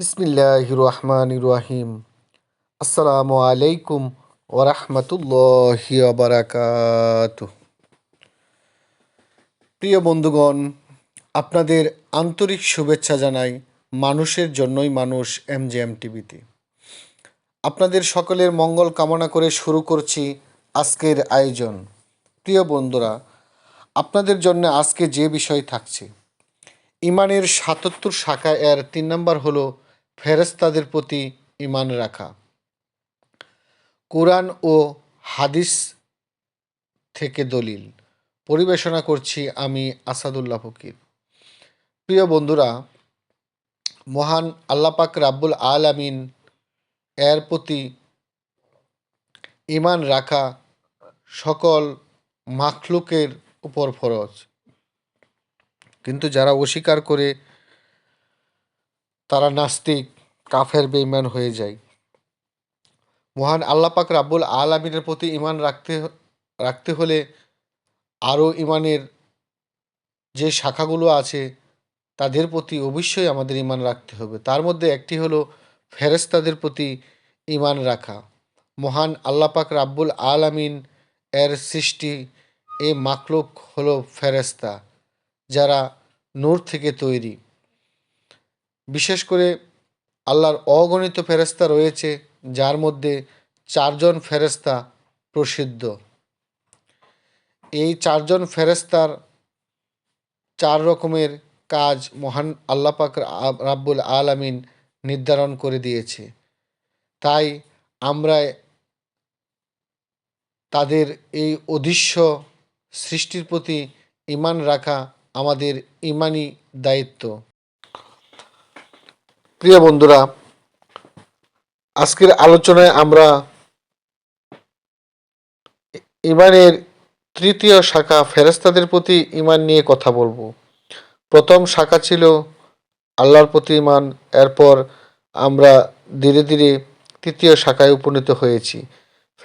বিসমিল্লাহ রহমান রাহিম আসসালামু আলাইকুম ওরহমতুল্লাহি বারাকাত প্রিয় বন্ধুগণ, আপনাদের আন্তরিক শুভেচ্ছা জানাই মানুষের জন্যই মানুষ এম জে এম টিভিতে। আপনাদের সকলের মঙ্গল কামনা করে শুরু করছি আজকের আয়োজন। প্রিয় বন্ধুরা, আপনাদের জন্য আজকে যে বিষয় থাকছে, ইমানের সাতাত্তর শাখা এর তিন নম্বর হলো ফেরেস্তাদের প্রতি ইমান রাখা। কোরআন ও হাদিস থেকে দলিল। পরিবেশনা করছি আমি আসাদুল্লাহ ফকির। প্রিয় বন্ধুরা, মহান আল্লাপাক রাব্বুল আলামিন এর প্রতি ইমান রাখা সকল মাখলুকের উপর ফরজ। কিন্তু যারা অস্বীকার করে তারা নাস্তিক, কাফের বেইমান হয়ে যায়। মহান আল্লাপাক রাব্বুল আলমিনের প্রতি ইমান রাখতে রাখতে হলে আরও ইমানের যে শাখাগুলো আছে, তাদের প্রতি অবশ্যই আমাদের ইমান রাখতে হবে। তার মধ্যে একটি হলো ফেরেস্তাদের প্রতি ইমান রাখা। মহান আল্লাপাক রাব্বুল আলামিন এর সৃষ্টি এই মাকলুক হলো ফেরেস্তা যারা নূর থেকে তৈরি। বিশেষ করে আল্লাহর অগণিত ফেরেস্তা রয়েছে, যার মধ্যে চারজন ফেরেস্তা প্রসিদ্ধ। এই চারজন ফেরেস্তার চার রকমের কাজ মহান আল্লাপাক রাব্বুল আলামিন নির্ধারণ করে দিয়েছে। তাই আমরা তাদের এই অদৃশ্য সৃষ্টির প্রতি ইমান রাখা আমাদের ইমানি দায়িত্ব। প্রিয় বন্ধুরা, আজকের আলোচনায় আমরা ইমানের তৃতীয় শাখা ফেরেস্তাদের প্রতি ইমান নিয়ে কথা বলব। প্রথম শাখা ছিল আল্লাহর প্রতি ইমান, এরপর আমরা ধীরে ধীরে তৃতীয় শাখায় উপনীত হয়েছি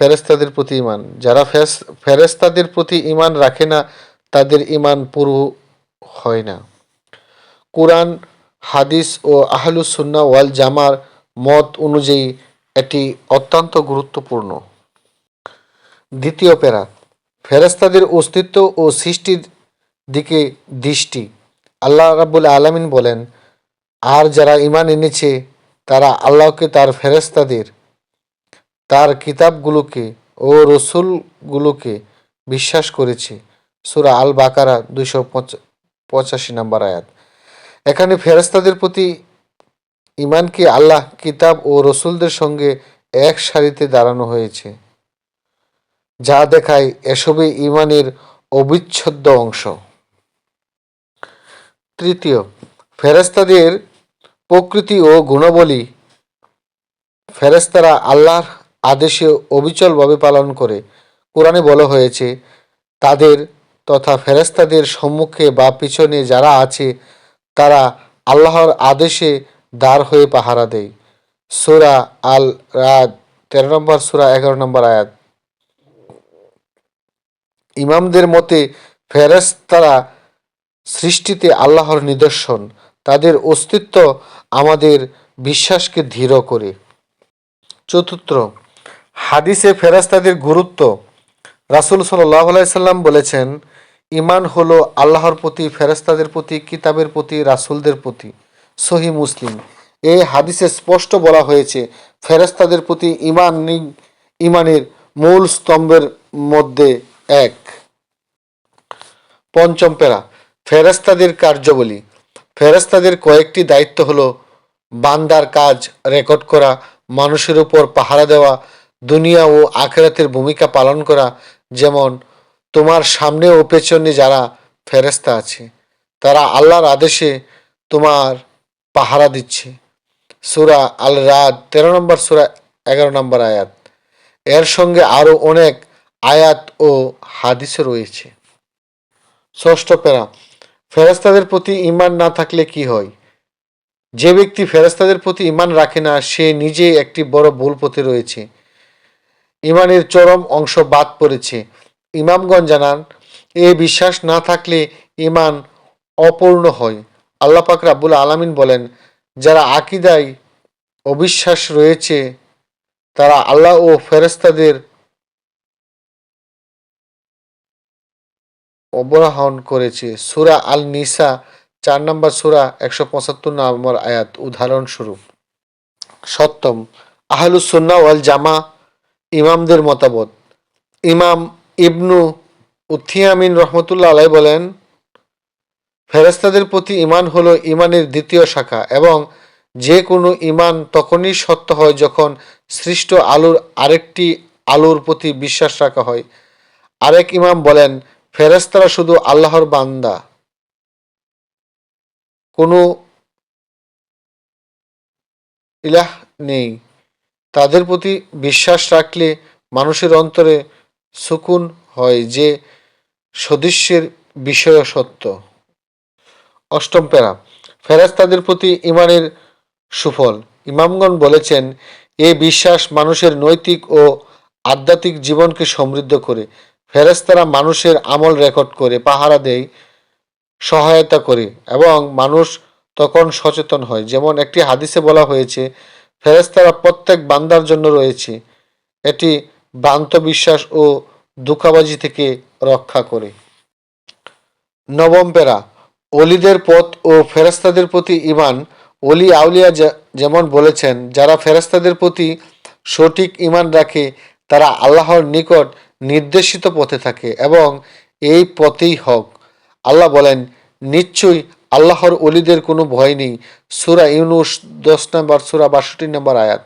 ফেরেস্তাদের প্রতি ইমান। যারা ফেরেস্তাদের প্রতি ইমান রাখে না, তাদের ইমান পুরো হয় না। কোরআন হাদিস ও আহলুসুন্না ওয়াল জামার মত অনুযায়ী এটি অত্যন্ত গুরুত্বপূর্ণ। দ্বিতীয় প্যারা ফেরেস্তাদের অস্তিত্ব ও সৃষ্টির দিকে দৃষ্টি। আল্লাহ রাবুল আলমিন বলেন, আর যারা ইমান এনেছে, তারা আল্লাহকে তার ফেরেস্তাদের তার কিতাবগুলোকে ও রসুলগুলোকে বিশ্বাস করেছে। সুরা আল বাকারা দুইশো পঁচাশি নম্বর আয়াত। এখানে ফেরেস্তাদের প্রতি ইমানকে আল্লাহ, কিতাব ও রসুলদের সঙ্গে এক সারিতে দাঁড়ানো হয়েছে? যা দেখায় এসবে ইমানের অবিচ্ছেদ্য অংশ। তৃতীয় ফেরেস্তাদের প্রকৃতি ও গুণবলী। ফেরেস্তারা আল্লাহর আদেশে অবিচলভাবে পালন করে। কোরআনে বলা হয়েছে, তাদের তথা ফেরেস্তাদের সম্মুখে বা পিছনে যারা আছে তারা আল্লাহর আদেশে দাঁড় হয়ে পাহারা দেয়। সুরা আল রাত তেরো নম্বর সুরা, এগারো নম্বর আয়াত। ইমামদের মতে ফেরেস্তারা সৃষ্টিতে আল্লাহর নিদর্শন, তাদের অস্তিত্ব আমাদের বিশ্বাসকে ধীর করে। চতুর্থ, হাদিসে ফেরাস্তাদের গুরুত্ব। রাসুল সাল্লাহ সাল্লাম বলেছেন ইমান হলো আল্লাহর প্রতি ফেরেস্তাদের প্রতি, কিতাবের প্রতি, রাসুলদের প্রতি। সহি মুসলিম। এই হাদিসে স্পষ্ট বলা হয়েছে ফেরেস্তাদের প্রতি ইমান ইমানের মূল স্তম্ভের মধ্যে এক। পঞ্চম পেরা ফেরেস্তাদের কার্যবলী। ফেরেস্তাদের কয়েকটি দায়িত্ব হলো বান্দার কাজ রেকর্ড করা, মানুষের উপর পাহারা দেওয়া, দুনিয়া ও আখেরাতের ভূমিকা পালন করা, যেমন তোমার সামনে ও পেছনে যারা ফেরেস্তা আছে, তারা আল্লাহর আদেশে তোমার পাহারা দিচ্ছে। সুরা আল রাত তেরো নম্বর সুরা, এগারো নম্বর আয়াত। এর সঙ্গে আরও অনেক আয়াত ও হাদিসও রয়েছে। ষষ্ঠ প্যারা ফেরেস্তাদের প্রতি ইমান না থাকলে কি হয়? যে ব্যক্তি ফেরেস্তাদের প্রতি ইমান রাখে না, সে নিজে একটি বড় ভুল পথে রয়েছে। ইমানের চরম অংশ বাদ পড়েছে। ইমামগঞ্জ জানান, এ বিশ্বাস না থাকলে ইমান অপূর্ণ হয়। আল্লাহ পাক রাব্বুল আলামিন বলেন, যারা আকিদায় অবিশ্বাস রয়েছে, তারা আল্লাহ ও ফেরেস্তাদের অবরাহন করেছে। সুরা আল নিসা চার নম্বর সুরা, একশো পঁচাত্তর নম্বর আয়াত উদাহরণস্বরূপ সপ্তম আহলুসুন্না ওয়াল জামা ইমামদের মতামত। ইমাম ইবনু উথিয়ামিন রহমতুল্লা আলাই বলেন ফেরেস্তাদের প্রতি ইমান হলো ইমানের দ্বিতীয় শাখা এবং যে কোনো ইমান তখনই সত্য হয় যখন সৃষ্ট আলুর আরেকটি আলুর প্রতি বিশ্বাস রাখা হয়। আরেক ইমাম বলেন ফেরেস্তারা শুধু আল্লাহর বান্দা। কোনো ইলাহ নেই। তাদের প্রতি বিশ্বাস রাখলে মানুষের অন্তরে সুকুন হয় যে সদৃশ্যের বিষয় সত্য। অষ্টম প্যারা। ফেরেস্তাদের প্রতি ইমানের সুফল। ইমামগণ বলেছেন, এ বিশ্বাস মানুষের নৈতিক ও আধ্যাত্মিক জীবনকে সমৃদ্ধ করে। ফেরেস্তারা মানুষের আমল রেকর্ড করে, পাহারা দেয়, সহায়তা করে এবং মানুষ তখন সচেতন হয়। যেমন একটি হাদিসে বলা হয়েছে ফেরেস্তারা প্রত্যেক বান্দার জন্য রয়েছে। এটি ভ্রান্ত বিশ্বাস ও দুঃখাবাজি থেকে রক্ষা করে। নবম পেরা অলিদের পথ ও ফেরাস্তাদের প্রতি ইমান অলি আউলিয়া যেমন বলেছেন, যারা ফেরাস্তাদের প্রতি সঠিক ইমান রাখে, তারা আল্লাহর নিকট নির্দেশিত পথে থাকে এবং এই পথেই হক। আল্লাহ বলেন, নিশ্চয়ই আল্লাহর অলিদের কোনো ভয় নেই। সুরা ইউনুস দশ নম্বর, সুরা বাষট্টি নম্বর আয়াত।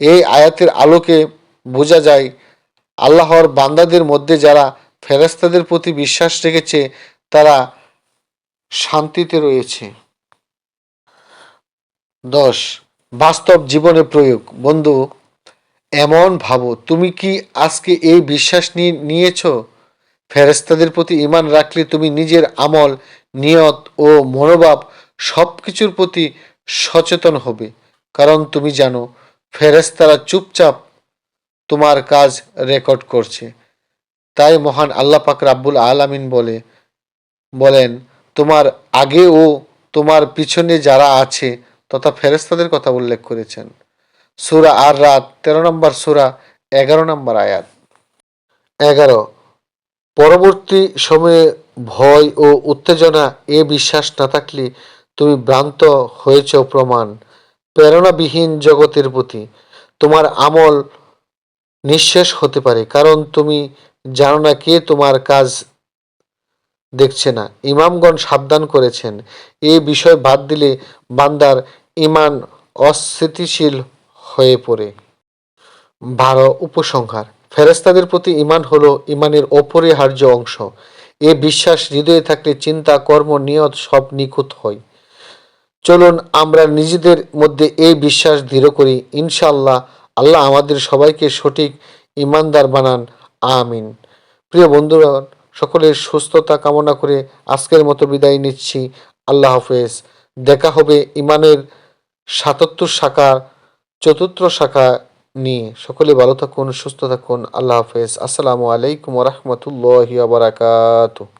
এই আয়াতের আলোকে বোঝা যায়, আল্লাহর বান্দাদের মধ্যে যারা ফেরেস্তাদের প্রতি বিশ্বাস রেখেছে, তারা শান্তিতে রয়েছে। দশ, বাস্তব জীবনে প্রয়োগ। বন্ধু, এমন ভাবো, তুমি কি আজকে এই বিশ্বাস নিয়ে নিয়েছ? ফেরেস্তাদের প্রতি ইমান রাখলে তুমি নিজের আমল, নিয়ত ও মনোভাব সব কিছুর প্রতি সচেতন হবে। কারণ তুমি জানো ফেরেস্তারা চুপচাপ তোমার কাজ রেকর্ড করছে। তাই মহান আল্লাহ পাক রাব্বুল আলামিন বলে, বলেন, তোমার আগে ও তোমার পিছনে যারা আছে, তথা ফেরেস্তাদের কথা উল্লেখ করেছেন। সুরা আর রাত তেরো নম্বর সুরা, এগারো নম্বর আয়াত। এগারো, পরবর্তী সময়ে ভয় ও উত্তেজনা এ বিশ্বাস না থাকলে তুমি ভ্রান্ত হয়েছ প্রমাণ। প্রেরণাবিহীন জগতের প্রতি তোমার আমল নিঃশেষ হতে পারে, কারণ তুমি জানো না কে তোমার কাজ দেখছে না। ইমামগণ সাবধান করেছেন এই বিষয় বাদ দিলে বান্দার ইমান অস্থিতিশীল হয়ে পড়ে। বারো, উপসংহার। ফেরেস্তাদের প্রতি ইমান হলো ইমানের অপরিহার্য অংশ। এ বিশ্বাস হৃদয়ে থাকলে চিন্তা, কর্ম, নিয়ত সব নিখুঁত হয়। চলুন আমরা নিজেদের মধ্যে এই বিশ্বাস দৃঢ় করি। ইনশাআল্লাহ আল্লাহ আমাদের সবাইকে সঠিক ইমানদার বানান। আমিন। প্রিয় বন্ধুরা সকলের সুস্থতা কামনা করে আজকের মতো বিদায় নিচ্ছি। আল্লাহ হাফেজ। দেখা হবে ইমানের সাতাত্তর শাখা, চতুর্থ শাখা নিয়ে। সকলে ভালো থাকুন, সুস্থ থাকুন। আল্লাহ হাফেজ। আসসালামু আলাইকুম রহমতুল্লাহ বারাকাতুহ।